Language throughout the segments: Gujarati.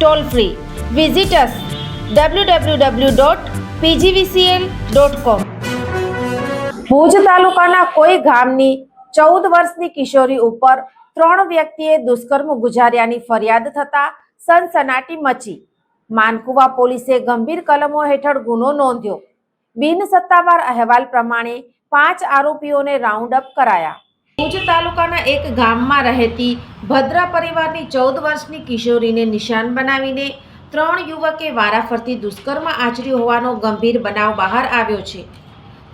Toll free visitors W W W dot PGVCL dot com Bhuj તાલુકાના કોઈ ગામની ચૌદ વર્ષની કિશોરી ઉપર ત્રણ વ્યક્તિએ દુષ્કર્મ ગુજાર્યાની ફરિયાદ થતા સનસનાટી મચી. માનકુવા પોલીસે ગંભીર કલમો હેઠળ ગુનો નોંધ્યો. બિન સત્તાવાર અહેવાલ પ્રમાણે પાંચ આરોપીઓને રાઉન્ડ અપ કરાયા. ભુજ તાલુકાના એક ગામમાં રહેતી ભદ્રા પરિવારની ચૌદ વર્ષની કિશોરીને નિશાન બનાવીને ત્રણ યુવકે વારાફરતી દુષ્કર્મ આચર્યું હોવાનો ગંભીર બનાવ બહાર આવ્યો છે.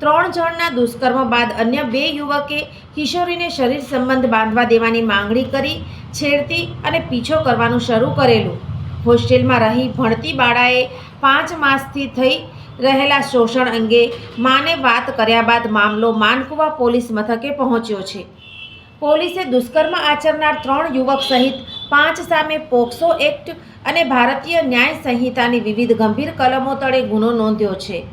ત્રણ જણના દુષ્કર્મ બાદ અન્ય બે યુવકે કિશોરીને શરીર સંબંધ બાંધવા દેવાની માંગણી કરી, છેડતી અને પીછો કરવાનું શરૂ કરેલું. હોસ્ટેલમાં રહી ભણતી બાળાએ પાંચ માસથી થઈ રહેલા શોષણ અંગે માને વાત કર્યા બાદ મામલો માનકુવા પોલીસ મથકે પહોંચ્યો છે. પોલીસે દુષ્કર્મ આચરનાર ત્રણ યુવક સહિત પાંચ સામે પોક્સો એક્ટ અને ભારતીય ન્યાય સંહિતાની વિવિધ ગંભીર કલમો તળે ગુનો નોંધ્યો છે.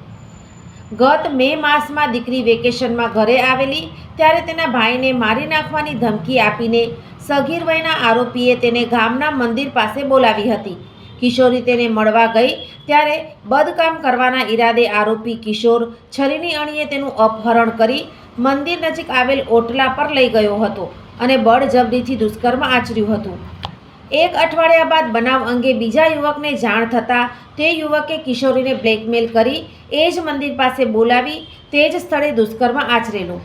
ગત મે માસમાં દીકરી વેકેશનમાં ઘરે આવેલી, ત્યારે તેના ભાઈને મારી નાખવાની ધમકી આપીને સગીર વયના આરોપીએ તેને ગામના મંદિર પાસે બોલાવી હતી. કિશોરી તેને મળવા ગઈ. ત્યારે બદકામ કરવાના ઈરાદે આરોપી કિશોર છરીની અણીએ તેનું અપહરણ કરી મંદિર નજીક આવેલ ઓટલા પર લઈ ગયો હતો અને બળજબરીથી દુષ્કર્મ આચર્યું હતું. એક અઠવાડિયા બાદ બનાવ અંગે બીજા યુવકને જાણ થતાં તે યુવકે કિશોરીને બ્લેકમેલ કરી એ જ મંદિર પાસે બોલાવી તે જ સ્થળે દુષ્કર્મ આચરેલું.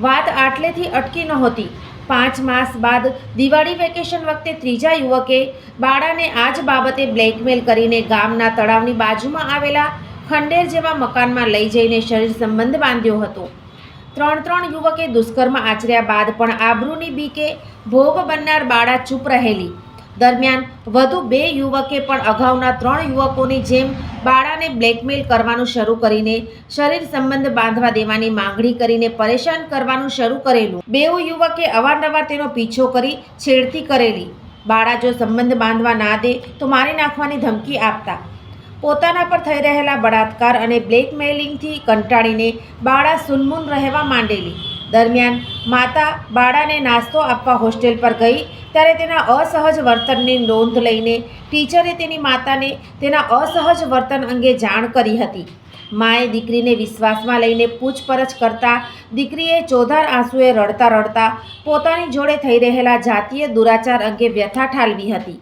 વાત આટલેથી અટકી નહોતી. પાંચ માસ બાદ દિવાળી વેકેશન વખતે ત્રીજા યુવકે બાળાને આ જ બાબતે બ્લેકમેલ કરીને ગામના તળાવની બાજુમાં આવેલા ખંડેર જેવા મકાનમાં લઈ જઈને શરીર સંબંધ બાંધ્યો હતો. ત્રણ ત્રણ યુવકે દુષ્કર્મ આચર્યા બાદ પણ આબરૂની બીકે ભોગ બનનાર બાળા ચૂપ રહેલી. દરમિયાન વધુ બે યુવકે પણ અગાઉના ત્રણ યુવકોની જેમ બાળાને બ્લેકમેલ કરવાનું શરૂ કરીને શરીર સંબંધ બાંધવા દેવાની માંગણી કરીને પરેશાન કરવાનું શરૂ કરેલું. બેઉ યુવકે અવારનવાર તેનો પીછો કરી છેડતી કરેલી. બાળા જો સંબંધ બાંધવા ના દે તો મારી નાખવાની ધમકી આપતા. પોતાના પર થઈ રહેલા બળાત્કાર અને બ્લેકમેલિંગથી કંટાળીને બાળા સુનમુન રહેવા માંડેલી. દરમિયાન માતા બાળાને નાસ્તો આપવા હોસ્ટેલ પર ગઈ, ત્યારે તેના અસહજ વર્તનની નોંધ લઈને ટીચરે તેની માતાને તેના અસહજ વર્તન અંગે જાણ કરી હતી. માએ દીકરીને વિશ્વાસમાં લઈને પૂછપરછ કરતા દીકરીએ ચોધાર આંસુએ રડતા રડતા પોતાની જોડે થઈ રહેલા જાતીય દુરાચાર અંગે વ્યથા ઠાલવી હતી.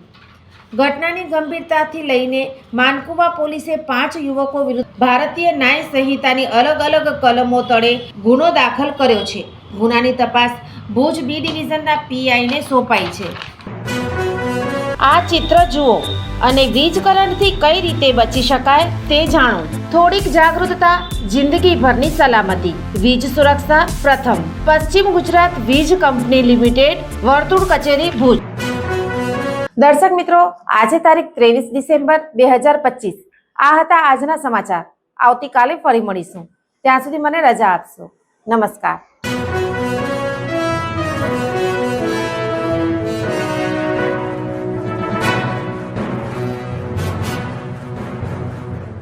ઘટનાની ગંભીરતાથી લઈને માનકુવા પોલીસે પાંચ યુવકો વિરુદ્ધ ભારતીય ન્યાય સંહિતાની અલગ અલગ કલમો તળે ગુનો દાખલ કર્યો છે. ગુનાની તપાસ ભુજ બી ડિવિઝનના પીઆઈને સોંપાઈ છે. આ ચિત્ર જુઓ અને વીજ કરંટથી કઈ રીતે બચી શકાય તે જાણો. થોડીક જાગૃતતા, જિંદગીભરની સલામતી. વીજ સુરક્ષા પ્રથમ. પશ્ચિમ ગુજરાત વીજ કંપની લિમિટેડ, વર્તુળ કચેરી ભુજ. દર્શક મિત્રો, આજે તારીખ ત્રેવીસ ડિસેમ્બર બે હજાર પચીસ. આ હતા આજના સમાચાર. આવતીકાલે ફરી મળીશું. ત્યાં સુધી મને રજા આપશો. નમસ્કાર.